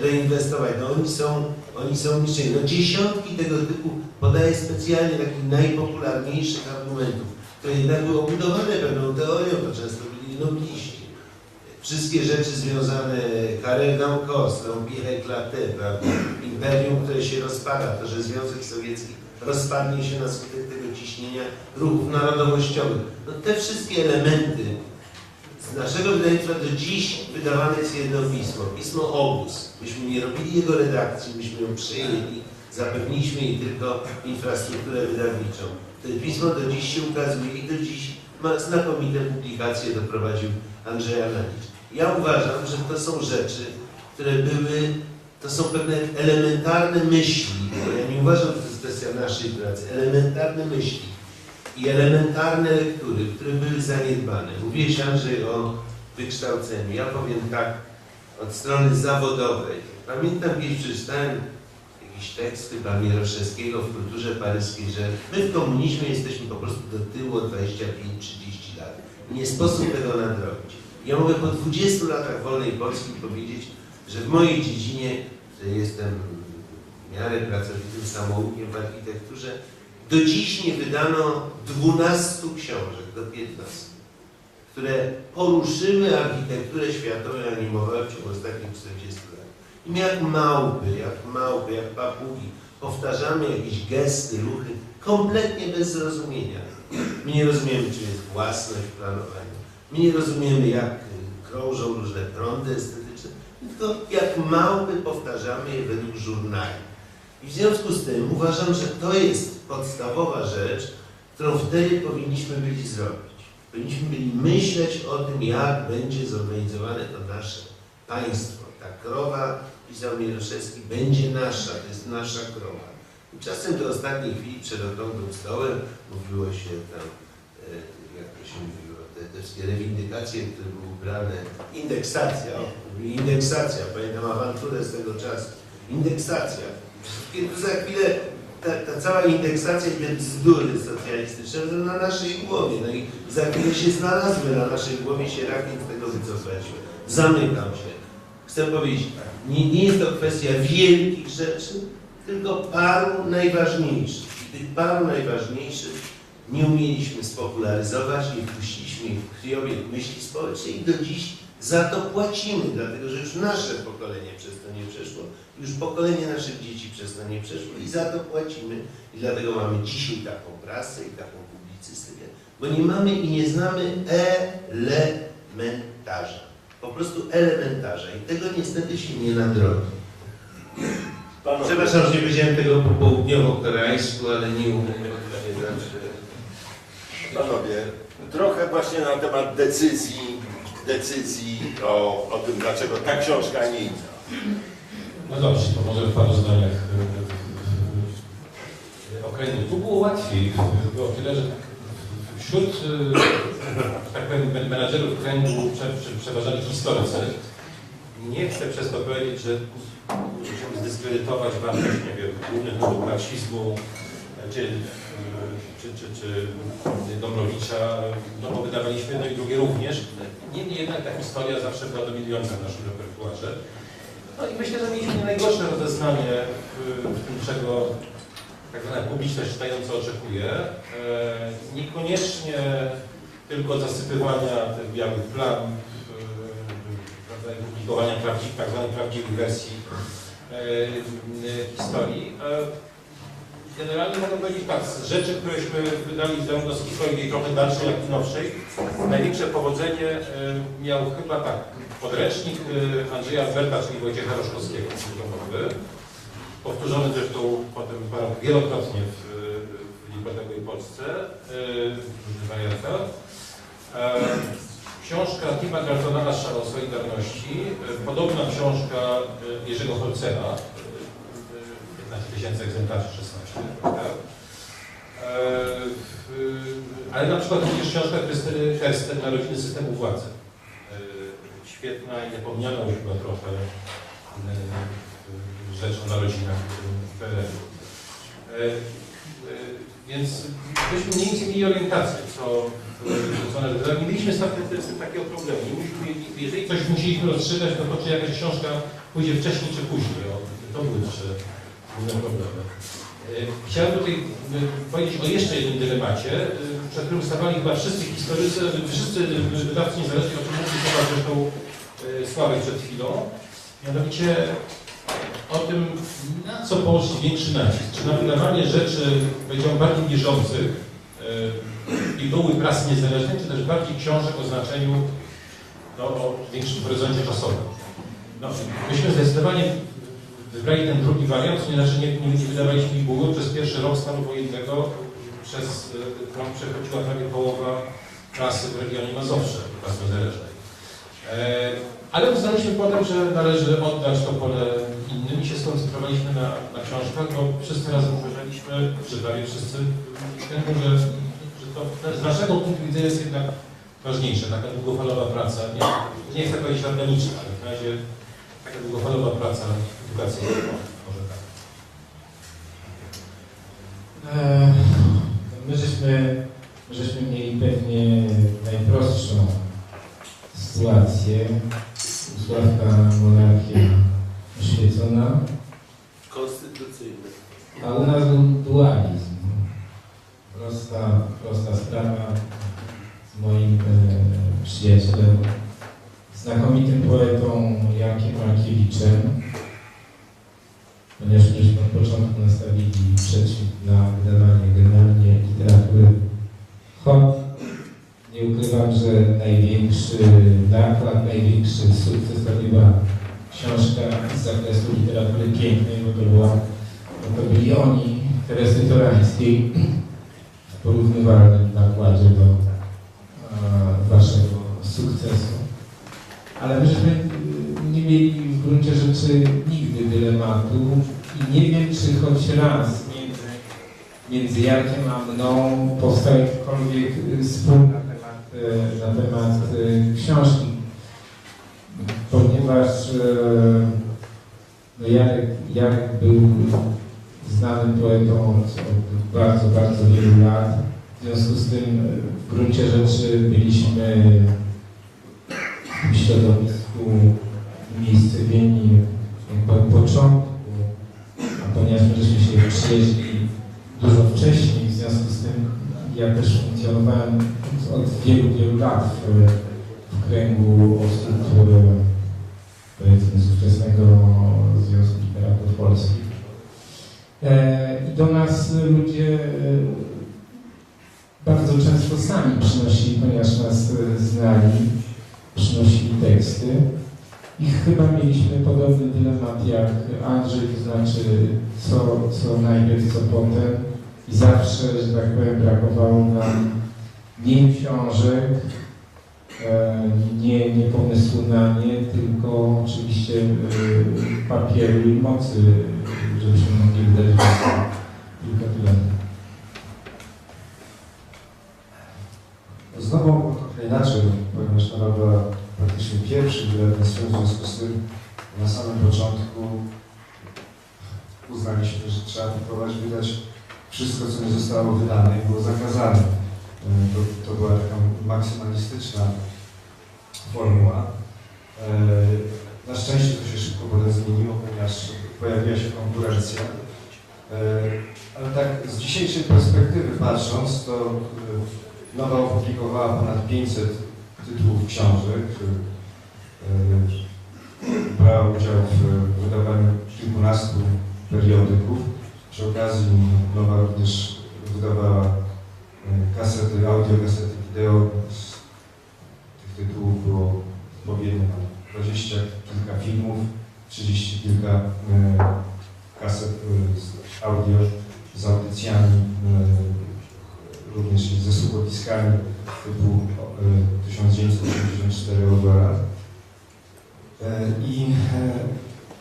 reinwestować. No oni są, oni są niszczeni. No dziesiątki tego typu podaję specjalnie takich najpopularniejszych argumentów, które jednak były obudowane pewną teorią, to często byli nobliści. Wszystkie rzeczy związane, l'Empire éclaté, prawda? imperium, które się rozpada, to, że Związek Sowiecki rozpadnie się na skutek tego ciśnienia ruchów narodowościowych. No te wszystkie elementy z naszego wydawnictwa do dziś wydawane jest jedno pismo, pismo Obóz. Myśmy nie robili jego redakcji, myśmy ją przejęli, zapewniliśmy jej tylko infrastrukturę wydawniczą. To pismo do dziś się ukazuje i do dziś ma znakomite publikacje, doprowadził Andrzej Alanowicz. Ja uważam, że to są rzeczy, które były, to są pewne elementarne myśli, ja nie uważam, że to jest kwestia naszej pracy, elementarne myśli i elementarne lektury, które były zaniedbane. Mówiłeś Andrzej o wykształceniu. Ja powiem tak, od strony zawodowej. Pamiętam kiedyś przeczytałem jakiś tekst chyba Mieroszewskiego w kulturze paryskiej, że my w komunizmie jesteśmy po prostu do tyłu o 25-30 lat. Nie sposób tego nadrobić. Ja mogę po 20 latach wolnej Polski powiedzieć, że w mojej dziedzinie, że jestem w miarę pracowitym samoukiem w architekturze, do dziś nie wydano 12 książek, do 15, które poruszyły architekturę światową i animowały w ciągu ostatnich 40 lat. I jak małpy, jak małpy, jak papugi, powtarzamy jakieś gesty, ruchy, kompletnie bez zrozumienia. My nie rozumiemy, czym jest własność w planowaniu. My nie rozumiemy, jak krążą różne prądy estetyczne, tylko jak małpy powtarzamy je według żurnali. I w związku z tym uważam, że to jest podstawowa rzecz, którą wtedy powinniśmy byli zrobić. Powinniśmy byli myśleć o tym, jak będzie zorganizowane to nasze państwo. Ta krowa, pisał Mieroszewski, będzie nasza, to jest nasza krowa. Tymczasem do ostatniej chwili przed okrągłym stołem mówiło się tam, e, jak to się mówiło, te, te wszystkie rewindykacje, które były ubrane, indeksacja, o, indeksacja, pamiętam awanturę z tego czasu, indeksacja. Kiedy za chwilę ta, ta cała indeksacja te bzdury socjalistyczne na naszej głowie. No i za chwilę się znalazły na naszej głowie, się rakiem z tego wycofaliśmy. Zamykam się. Chcę powiedzieć, nie, nie jest to kwestia wielkich rzeczy, tylko paru najważniejszych. I tych paru najważniejszych nie umieliśmy spopularyzować, nie wpuściliśmy ich w krwiobieg myśli społecznej i do dziś za to płacimy, dlatego że już nasze pokolenie przez to nie przeszło, już pokolenie naszych dzieci przez to nie przeszło i za to płacimy. I dlatego mamy dzisiaj taką prasę i taką publicystykę, bo nie mamy i nie znamy elementarza. Po prostu elementarza i tego niestety się nie nadrobi. Panowie, Przepraszam, że nie powiedziałem tego po południowo-koreańsku, ale nie umiem panowie, trochę właśnie na temat decyzji, decyzji o, o tym, dlaczego ta książka, a nie inna. No dobrze, to może w paru zdaniach e, e, okręgu. Tu było łatwiej, było tyle, że wśród, e, tak powiem, men- menadżerów kręgu prze, prze, przeważali historycy. Nie chcę przez to powiedzieć, że musimy zdyskredytować wartość, nie wiem, głównych nurtów czy, e, czy, czy, czy Dąbrowicza, no bo wydawaliśmy jedno i drugie również. Niemniej jednak ta historia zawsze była dominująca w naszym repertuarze. No i myślę, że mieliśmy najgorsze rozeznanie w, w tym, czego tak zwana publiczność czytająca oczekuje. E, niekoniecznie tylko zasypywania tych białych plam, e, prawda, publikowania prawdziwych, tak zwanych prawdziwych wersji e, historii. Generalnie mogę powiedzieć tak, z rzeczy, któreśmy wydali zarówno z historii tej trochę dalszej, jak i nowszej, największe powodzenie e, miał chyba tak, podręcznik e, Andrzeja Alberta, czyli Wojciecha Roszkowskiego, powtórzony zresztą potem wielokrotnie w, w niepodległej Polsce, e, Książka Tima Galtona Asza o Solidarności, podobna książka Jerzego Holcera, 15 tysięcy egzemplarzy, 16. prawda? E, w- Ale na przykład również książka Krystyny Hersten Narodziny systemu władzy. E, Świetna i zapomniana już chyba trochę e, rzecz o narodzinach Więc myśmy mniej więcej mieli orientację, co, co należy. Mieliśmy z takiego problemu. Nie musieliśmy, jeżeli coś musieliśmy rozstrzygać, to to czy jakaś książka pójdzie wcześniej czy później. O, to były trzy główne problemy. E, Chciałem tutaj e, powiedzieć o jeszcze jednym dylemacie, e, przed którym stawali chyba wszyscy historycy, wszyscy wydawcy niezależni, o czym mówił chyba zresztą e, Sławek przed chwilą. Mianowicie o tym, na co położyć większy nacisk. Czy na wydawanie rzeczy, powiedziałbym, bardziej bieżących e, i były prasy niezależnej, czy też bardziej książek o znaczeniu no, o większym horyzoncie czasowym. No, myśmy zdecydowanie wybrali ten drugi wariant, to znaczy nie, nie, nie wydawaliśmy buły. Przez pierwszy rok stanu wojennego przez e, front przechodziła prawie połowa prasy w regionie Mazowsze, prasy niezależnej. E, ale uznaliśmy potem, że należy oddać to pole innym i się skoncentrowaliśmy na, na książkach, bo wszyscy razem uważaliśmy, że prawie wszyscy, że, że to z naszego punktu widzenia jest jednak ważniejsze, taka długofalowa praca, nie, nie chcę powiedzieć organiczna, ale w razie taka długofalowa praca edukacyjna, może tak. E, My żeśmy, żeśmy mieli pewnie najprostszą sytuację. Sławka monarchia oświecona, Konstytucyjny. a u nas był dualizm. Prosta, prosta sprawa z moim e, przyjacielem, znakomitym poetą Jankiem Markiewiczem, ponieważ żeśmy od początku nastawili przeciw na wydawanie generalnie literatury hot. Nie ukrywam, że największy nakład, największy sukces to była książka z zakresu literatury pięknej, bo to, była, bo to byli oni, Teresy Torańskiej, w porównywalnym nakładzie do e, waszego sukcesu. Ale y, mieli w rzeczy nigdy dylematu i nie wiem, czy choć raz między, między Jarkiem a mną powstał jakikolwiek y, spór na temat, y, na temat y, książki. Ponieważ no Jarek, Jarek był znanym poetą od, bardzo, bardzo wielu lat. W związku z tym w gruncie rzeczy byliśmy w środowisku początku, a ponieważ my się przyjeździli dużo wcześniej, w związku z tym ja też funkcjonowałem od, wielu, wielu lat w, w kręgu osób powiedzmy z ówczesnego Związku Literatur Polskich. E, I do nas ludzie e, bardzo często sami przynosili, ponieważ nas e, znali, przynosili teksty. I chyba mieliśmy podobny dylemat jak Andrzej, to znaczy co, co najpierw, co potem. I zawsze, że tak powiem, brakowało nam nie książek, e, nie, nie pomysłu na nie, tylko oczywiście e, papieru i mocy, żebyśmy mogli wydać pierwszy wydawnictwo, w związku z tym na samym początku uznaliśmy, że trzeba próbować wydać wszystko, co nie zostało wydane i było zakazane. To, to była taka maksymalistyczna formuła. E, Na szczęście to się szybko potem zmieniło, ponieważ pojawiła się konkurencja. E, Ale tak z dzisiejszej perspektywy patrząc, to e, Nowa opublikowała ponad 500 tytułów książek. Brała udział w wydawaniu kilkunastu periodyków. Przy okazji Nowa również wydawała e, kasety, audio, kasety wideo. Z tych tytułów było odpowiednio tam 20 kilka filmów, 30 kilka e, kaset e, z audio, z audycjami również ze słuchowiskami typu e, 1984 Orwella. E, I e,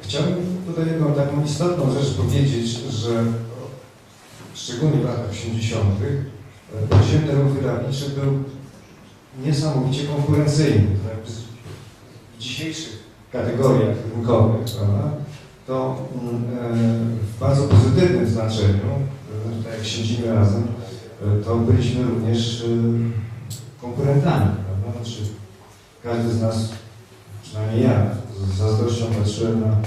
chciałbym tutaj jedną taką istotną rzecz powiedzieć, że szczególnie w latach 80. e, poziom ten wydawniczy był niesamowicie konkurencyjny. To jakby z- W dzisiejszych kategoriach rynkowych, prawda, to mm, w bardzo pozytywnym znaczeniu, tutaj jak siedzimy razem, to byliśmy również konkurentami, prawda? Znaczy, każdy z nas, przynajmniej ja, z zazdrością patrzyłem na